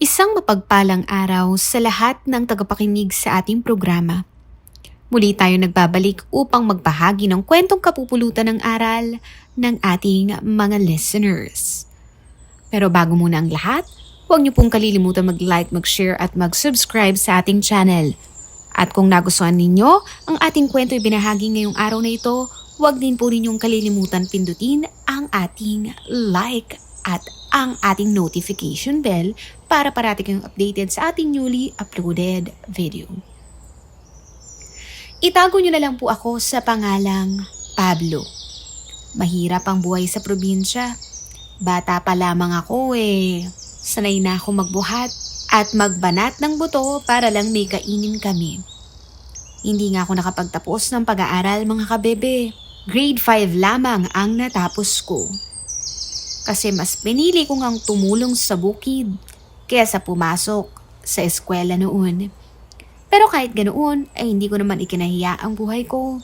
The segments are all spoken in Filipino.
Isang mapagpalang araw sa lahat ng tagapakinig sa ating programa. Muli tayo nagbabalik upang magbahagi ng kwentong kapupulutan ng aral ng ating mga listeners. Pero bago muna ang lahat, huwag niyo pong kalilimutan mag-like, mag-share at mag-subscribe sa ating channel. At kung nagustuhan ninyo ang ating kwento ibinahagi ngayong araw na ito, huwag din po ninyong kalilimutan pindutin ang ating like at ang ating notification bell para parati kayong updated sa ating newly uploaded video. Itago nyo na lang po ako sa pangalang Pablo. Mahirap ang buhay sa probinsya. Bata pa lamang ako eh. Sanay na ako magbuhat at magbanat ng buto para lang may kainin kami. Hindi nga ako nakapagtapos ng pag-aaral mga kabebe. Grade 5 lamang ang natapos ko. Kasi mas pinili ko ngang tumulong sa bukid kaysa pumasok sa eskwela noon. Pero kahit ganoon ay hindi ko naman ikinahiya ang buhay ko.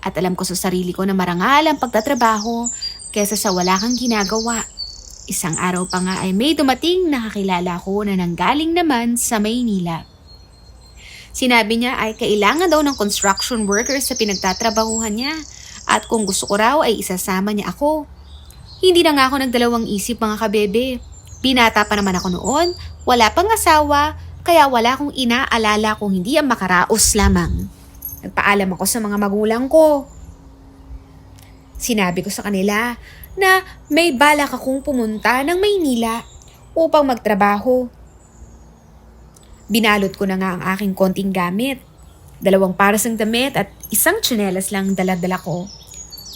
At alam ko sa sarili ko na marangal ang pagtatrabaho kaysa sa wala kang ginagawa. Isang araw pa nga ay may dumating na kakilala ko na nanggaling naman sa Maynila. Sinabi niya ay kailangan daw ng construction worker sa pinagtatrabahuhan niya at kung gusto ko raw ay isasama niya ako. Hindi na nga ako nagdalawang isip mga kabebe. Binata pa naman ako noon, wala pang asawa, kaya wala akong inaalala kung hindi ang makaraos lamang. Nagpaalam ako sa mga magulang ko. Sinabi ko sa kanila na may balak akong pumunta ng Maynila upang magtrabaho. Binalot ko na nga ang aking konting gamit. Dalawang paras ng damit at isang tsinelas lang daladala ko.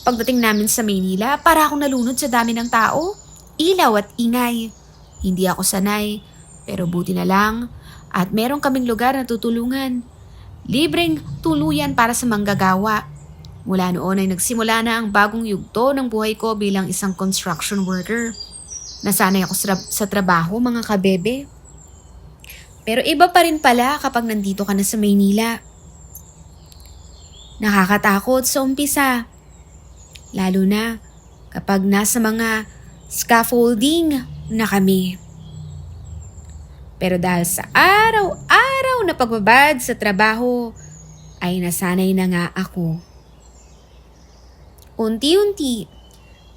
Pagdating namin sa Maynila, para akong nalunod sa dami ng tao. Ilaw at ingay. Hindi ako sanay, pero buti na lang. At meron kaming lugar na tutulungan. Libreng tuluyan para sa manggagawa. Mula noon ay nagsimula na ang bagong yugto ng buhay ko bilang isang construction worker. Nasanay ako sa, sa trabaho mga kabebe. Pero iba pa rin pala kapag nandito ka na sa Maynila. Nakakatakot sa umpisa. Lalo na kapag nasa mga scaffolding na kami. Pero dahil sa araw-araw na pagbabad sa trabaho, ay nasanay na nga ako. Unti-unti,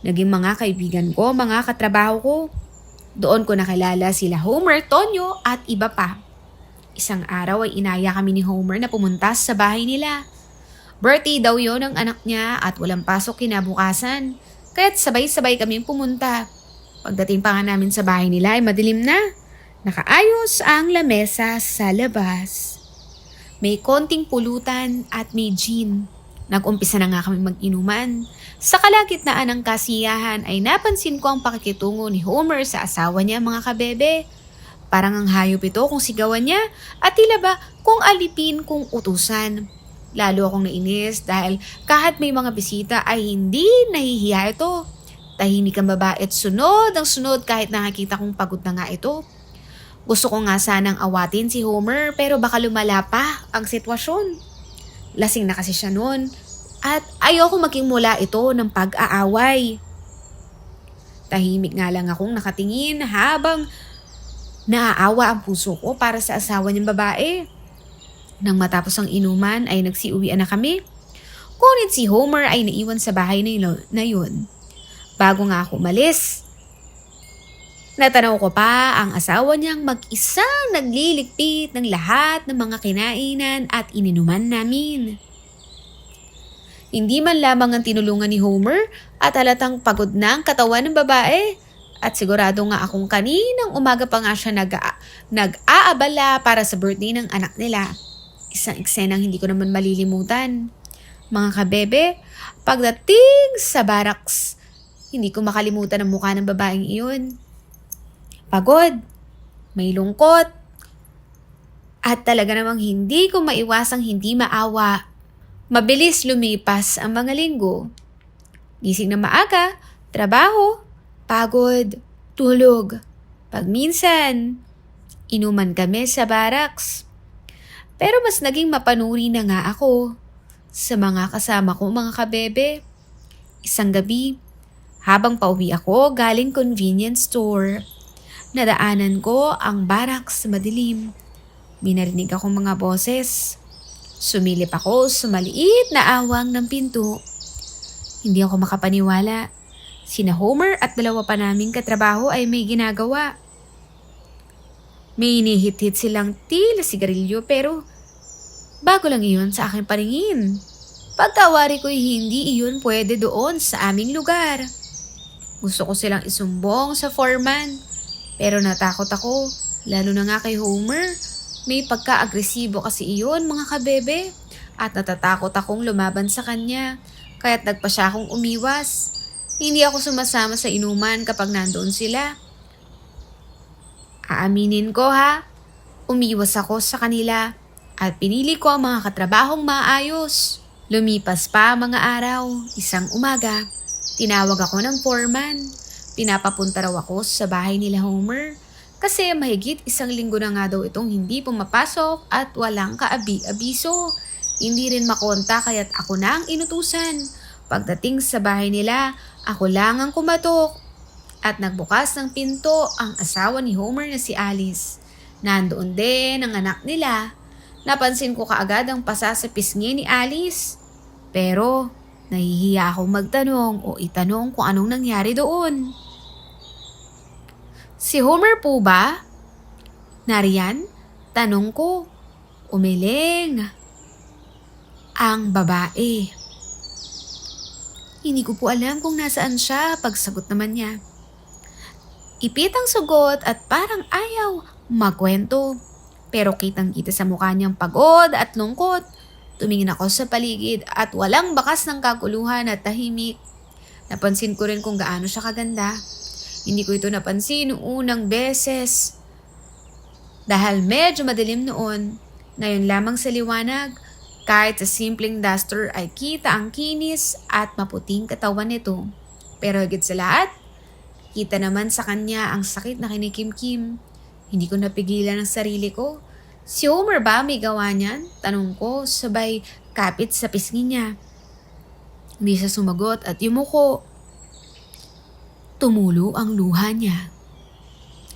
naging mga kaibigan ko, mga katrabaho ko. Doon ko nakilala sila Homer, Tonyo at iba pa. Isang araw ay inaya kami ni Homer na pumunta sa bahay nila. Birthday daw yon ng anak niya at walang pasok kinabukasan. Kaya't sabay-sabay kaming pumunta. Pagdating pa nga namin sa bahay nila ay madilim na. Nakaayos ang lamesa sa labas. May konting pulutan at may gin. Nag-umpisa na nga kami mag-inuman. Sa kalagitnaan ng kasiyahan ay napansin ko ang pakikitungo ni Homer sa asawa niya mga kabebe. Parang ang hayop ito kung sigawan niya at tila ba kung alipin kung utusan. Lalo akong nainis dahil kahit may mga bisita ay hindi nahihiya ito. Tahimik ang babae at sunod ang sunod kahit nakakita kong pagod na nga ito. Gusto ko nga sanang awatin si Homer pero baka lumala pa ang sitwasyon. Lasing na kasi siya noon at ayoko maging mula ito ng pag-aaway. Tahimik nga lang akong nakatingin habang naaawa ang puso ko para sa asawa niyang babae. Nang matapos ang inuman ay nagsiuwian na kami. Ngunit si Homer ay naiwan sa bahay na yun. Bago nga ako umalis, Natanaw ko pa ang asawa niyang mag-isang nagliligpit ng lahat ng mga kinainan at ininuman namin. Hindi man lamang ang tinulungan ni Homer at halatang pagod na ang katawan ng babae. At sigurado nga akong kaninang umaga pa nga siya nag nag-aabala para sa birthday ng anak nila. Isang eksenang hindi ko naman malilimutan. Mga kabebe, pagdating sa barracks, hindi ko makalimutan ang mukha ng babaeng iyon. Pagod, may lungkot, at talaga namang hindi ko maiwasang hindi maawa. Mabilis lumipas ang mga linggo. Gising na maaga, trabaho, pagod, tulog. Pagminsan, inuman kami sa barracks. Pero mas naging mapanuri na nga ako sa mga kasama ko mga kabebe. Isang gabi, habang pauwi ako galing convenience store, Nadaanan ko ang baraks sa madilim. Minarinig akong mga boses. Sumilip ako sa maliit na awang ng pinto. Hindi ako makapaniwala. Sina Homer at dalawa pa naming katrabaho ay may ginagawa. May inihit-hit silang tila sigarilyo pero bago lang iyon sa aking paningin. Pagkawari ko'y hindi iyon pwede doon sa aming lugar. Gusto ko silang isumbong sa foreman pero natakot ako lalo na nga kay Homer. May pagka-agresibo kasi iyon mga kabebe at natatakot akong lumaban sa kanya kaya't nagpa siya akong umiwas. Hindi ako sumasama sa inuman kapag nandoon sila. Aaminin ko ha, umiwas ako sa kanila at pinili ko ang mga katrabahong maayos. Lumipas pa mga araw, isang umaga, tinawag ako ng foreman. Pinapapunta raw ako sa bahay nila Homer kasi mahigit isang linggo na nga daw itong hindi pumapasok at walang kaabi-abiso. Hindi rin makonta kaya't ako na ang inutusan. Pagdating sa bahay nila, ako lang ang kumatok. At nagbukas ng pinto ang asawa ni Homer na si Alice. Nandoon din ang anak nila. Napansin ko kaagad ang pasa sa pisngi ni Alice. Pero nahihiya akong magtanong o itanong kung anong nangyari doon. Si Homer po ba? Nariyan? Tanong ko. Umiling. Ang babae. Hindi ko po alam kung nasaan siya, pagsagot naman niya. Ipit ang sugot at parang ayaw magkwento. Pero kitang kita sa mukha niyang pagod at lungkot. Tumingin ako sa paligid at walang bakas ng kaguluhan at tahimik. Napansin ko rin kung gaano siya kaganda. Hindi ko ito napansin noong unang beses. Dahil medyo madilim noon, ngayon lamang sa liwanag, kahit sa simpleng duster ay kita ang kinis at maputing katawan nito. Pero higit sa lahat, kita naman sa kanya ang sakit na kinikimkim. Hindi ko napigilan ang sarili ko. Si Homer ba may gawa niyan? Tanong ko, sabay kapit sa pisngi niya. Hindi siya sumagot at yumuko. Tumulo ang luha niya.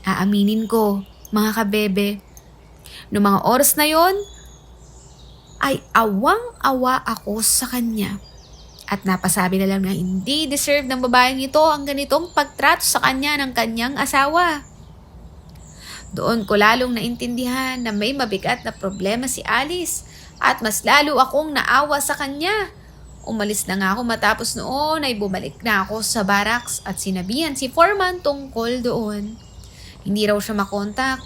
Aaminin ko, mga kabebe, noong mga oras na yon, ay awang-awa ako sa kanya. At napasabi na lang na hindi deserve ng babaeng ito ang ganitong pagtrato sa kanya ng kanyang asawa. Doon ko lalong naintindihan na may mabigat na problema si Alice at mas lalo akong naawa sa kanya. Umalis na nga ako matapos noon ay bumalik na ako sa barracks at sinabihan si Foreman tungkol doon. Hindi raw siya makontak.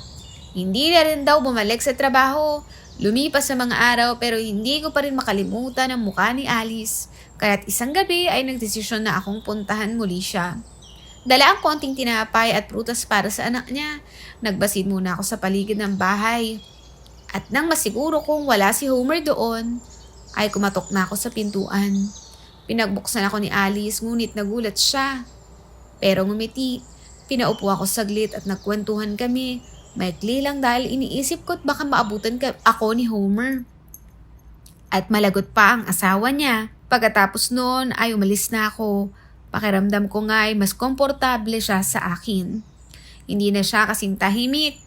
Hindi na rin daw bumalik sa trabaho. Lumipas sa mga araw pero hindi ko pa rin makalimutan ang mukha ni Alice. Kaya't isang gabi ay nagdesisyon na akong puntahan muli siya. Dala ang konting tinapay at prutas para sa anak niya. Nagbasid muna ako sa paligid ng bahay. At nang masiguro kong wala si Homer doon, ay kumatok na ako sa pintuan. Pinagbuksan ako ni Alice ngunit nagulat siya. Pero ngumiti, pinaupo ako saglit at nagkwentuhan kami. Maikli lang dahil iniisip ko't baka maabutan ako ni Homer. At malagot pa ang asawa niya. Pagkatapos noon ay umalis na ako. Pakiramdam ko nga ay mas komportable siya sa akin. Hindi na siya kasing tahimik.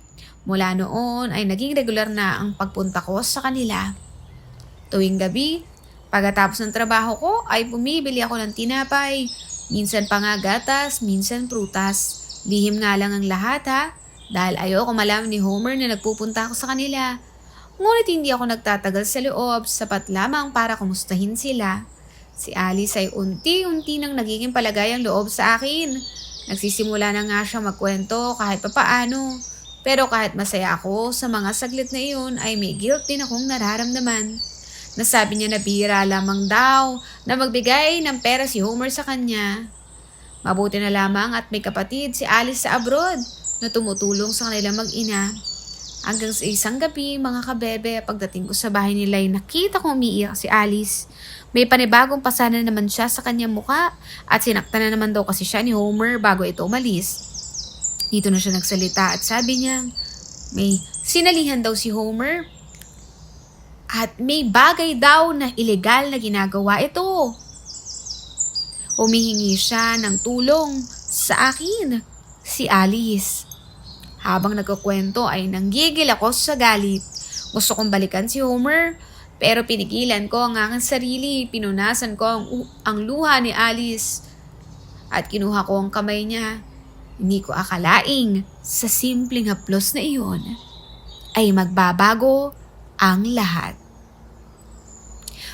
Mula noon ay naging regular na ang pagpunta ko sa kanila. Tuwing gabi, pagkatapos ng trabaho ko ay bumibili ako ng tinapay. Minsan pa nga gatas, minsan prutas. Lihim nga lang ang lahat ha, dahil ayoko malaman ni Homer na nagpupunta ako sa kanila. Ngunit hindi ako nagtatagal sa loob, sapat lamang para kumustahin sila. Si Alice ay unti-unti nang nagiging palagay ang loob sa akin. Nagsisimula na nga siya magkwento kahit papaano. Pero kahit masaya ako sa mga saglit na iyon ay may guilt din akong nararamdaman. Nasabi niya na bira lamang daw na magbigay ng pera si Homer sa kanya. Mabuti na lamang at may kapatid si Alice sa abroad na tumutulong sa kanila mag-ina. Hanggang sa isang gabi, mga kabebe, pagdating ko sa bahay nila ay nakita kong umiiyak si Alice. May panibagong pasana naman siya sa kanyang muka at sinaktan na naman daw kasi siya ni Homer bago ito umalis. Dito na siya nagsalita at sabi niya, may sinalihan daw si Homer at may bagay daw na ilegal na ginagawa ito. Humihingi siya ng tulong sa akin, si Alice. Habang nagkukwento ay nanggigil ako sa galit. Gusto kong balikan si Homer, pero pinigilan ko ang aking sarili. Pinunasan ko ang, ang luha ni Alice at kinuha ko ang kamay niya. Hindi ko akalaing sa simpleng haplos na iyon ay magbabago ang lahat.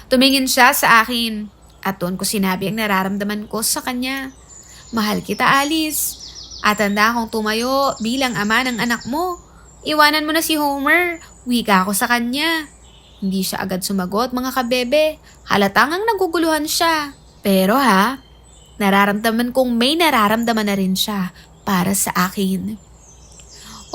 Tumingin siya sa akin at doon ko sinabi ang nararamdaman ko sa kanya. Mahal kita, Alice. At handa akong tumayo bilang ama ng anak mo. Iwanan mo na si Homer. Wika ako sa kanya. Hindi siya agad sumagot, mga kabebe. Halatang ang naguguluhan siya. Pero ha, nararamdaman kong may nararamdaman na rin siya para sa akin.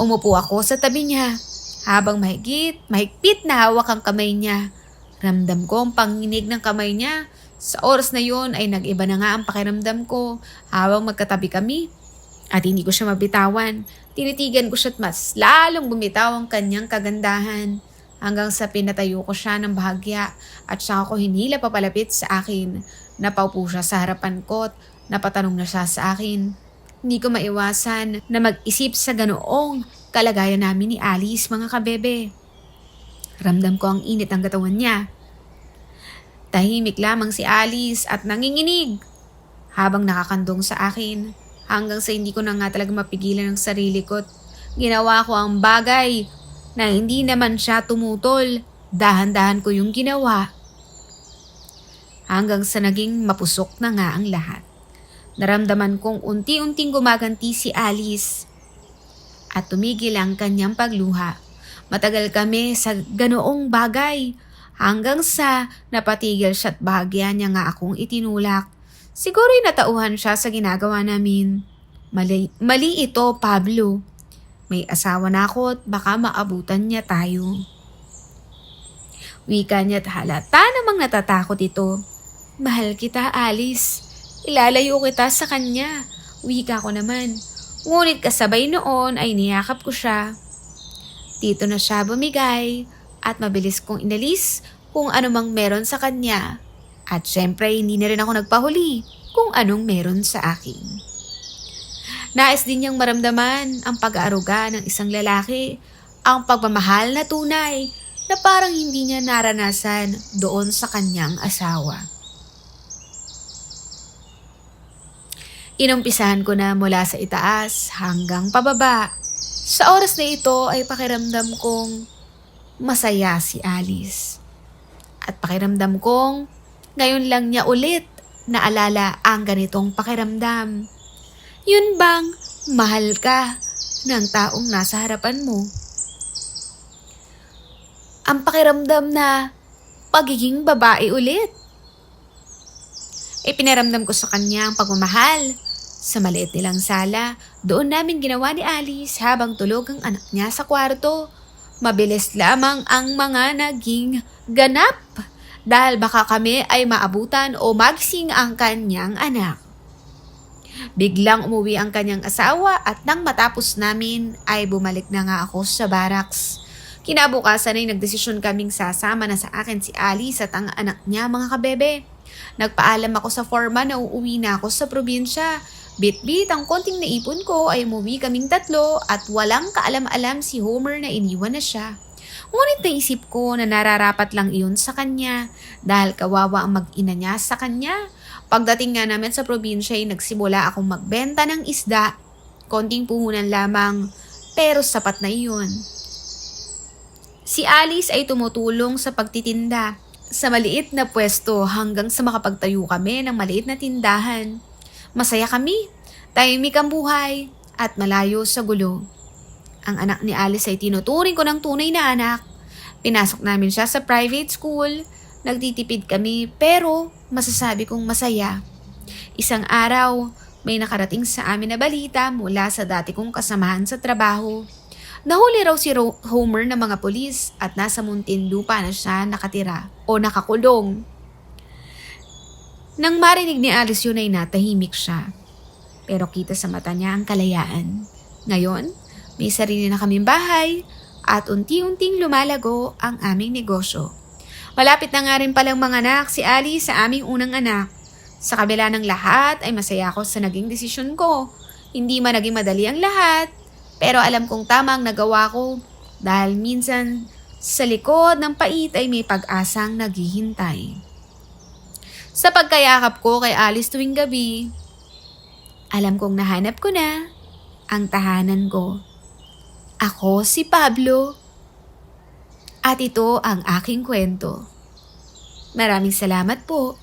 Umupo ako sa tabi niya. Habang mahigit, mahigpit na hawak ang kamay niya. Ramdam ko ang panginig ng kamay niya. Sa oras na yon ay nag-iba na nga ang pakiramdam ko habang magkatabi kami. At hindi ko siya mabitawan. Tinitigan ko siya at mas lalong bumitaw ang kanyang kagandahan. Hanggang sa pinatayo ko siya ng bahagya at siya ako hinila papalapit sa akin. Napaupo siya sa harapan ko at napatanong na siya sa akin. Hindi ko maiwasan na mag-isip sa ganoong kalagayan namin ni Alice mga kabebe. Ramdam ko ang init ng katawan niya. Tahimik lamang si Alice at nanginginig habang nakakandong sa akin hanggang sa hindi ko na nga talaga mapigilan ang sarili ko. Ginawa ko ang bagay na hindi naman siya tumutol. Dahan-dahan ko yung ginawa. Hanggang sa naging mapusok na nga ang lahat. Naramdaman kong unti-unting gumaganti si Alice at tumigil ang kanyang pagluha. Matagal kami sa ganoong bagay hanggang sa napatigil siya at bahagya niya nga akong itinulak. Siguro'y natauhan siya sa ginagawa namin. Mali, mali ito, Pablo. May asawa na ako at baka maabutan niya tayo. Wika niya at halata namang natatakot ito. Mahal kita, Alice. Ilalayo kita sa kanya. Wika ko naman. Ngunit kasabay noon ay niyakap ko siya. Dito na siya bumigay at mabilis kong inalis kung anumang meron sa kanya. At syempre hindi na rin ako nagpahuli kung anong meron sa akin. Nais din niyang maramdaman ang pag-aaruga ng isang lalaki, ang pagmamahal na tunay na parang hindi niya naranasan doon sa kanyang asawa. Inumpisahan ko na mula sa itaas hanggang pababa. Sa oras na ito ay pakiramdam kong masaya si Alice. At pakiramdam kong ngayon lang niya ulit naalala ang ganitong pakiramdam. Yun bang mahal ka ng taong nasa harapan mo? Ang pakiramdam na pagiging babae ulit. Ipinaramdam ko sa kanya ang pagmamahal. Sa maliit nilang sala, doon namin ginawa ni Alice habang tulog ang anak niya sa kwarto. Mabilis lamang ang mga naging ganap dahil baka kami ay maabutan o magsing ang kanyang anak. Biglang umuwi ang kanyang asawa at nang matapos namin ay bumalik na nga ako sa barracks. Kinabukasan ay nagdesisyon kaming sasama na sa akin si Alice at ang anak niya mga kabebe. Nagpaalam ako sa foreman na uuwi na ako sa probinsya. Bit-bit ang konting naipon ko ay umuwi kaming tatlo at walang kaalam-alam si Homer na iniwan na siya. Ngunit naisip ko na nararapat lang iyon sa kanya dahil kawawa ang mag-ina niya sa kanya. Pagdating nga namin sa probinsya ay nagsimula akong magbenta ng isda. Konting puhunan lamang pero sapat na iyon. Si Alice ay tumutulong sa pagtitinda sa maliit na pwesto hanggang sa makapagtayo kami ng maliit na tindahan. Masaya kami, tahimik ang buhay at malayo sa gulo. Ang anak ni Alice ay tinuturing ko ng tunay na anak. Pinasok namin siya sa private school. Nagtitipid kami pero masasabi kong masaya. Isang araw, may nakarating sa amin na balita mula sa dati kong kasamahan sa trabaho. Nahuli raw si Ro- Homer ng mga polis at nasa Muntinlupa na siya nakatira o nakakulong. Nang marinig ni Alice yun ay natahimik siya. Pero kita sa mata niya ang kalayaan. Ngayon, may sarili na kaming bahay at unti-unting lumalago ang aming negosyo. Malapit na nga rin palang mga anak si Ali sa aming unang anak. Sa kabila ng lahat ay masaya ako sa naging desisyon ko. Hindi man naging madali ang lahat, Pero alam kong tama ang nagawa ko dahil minsan sa likod ng pait ay may pag-asang naghihintay. Sa pagkayakap ko kay Alice tuwing gabi, alam kong nahanap ko na ang tahanan ko. Ako si Pablo. At ito ang aking kwento. Maraming salamat po.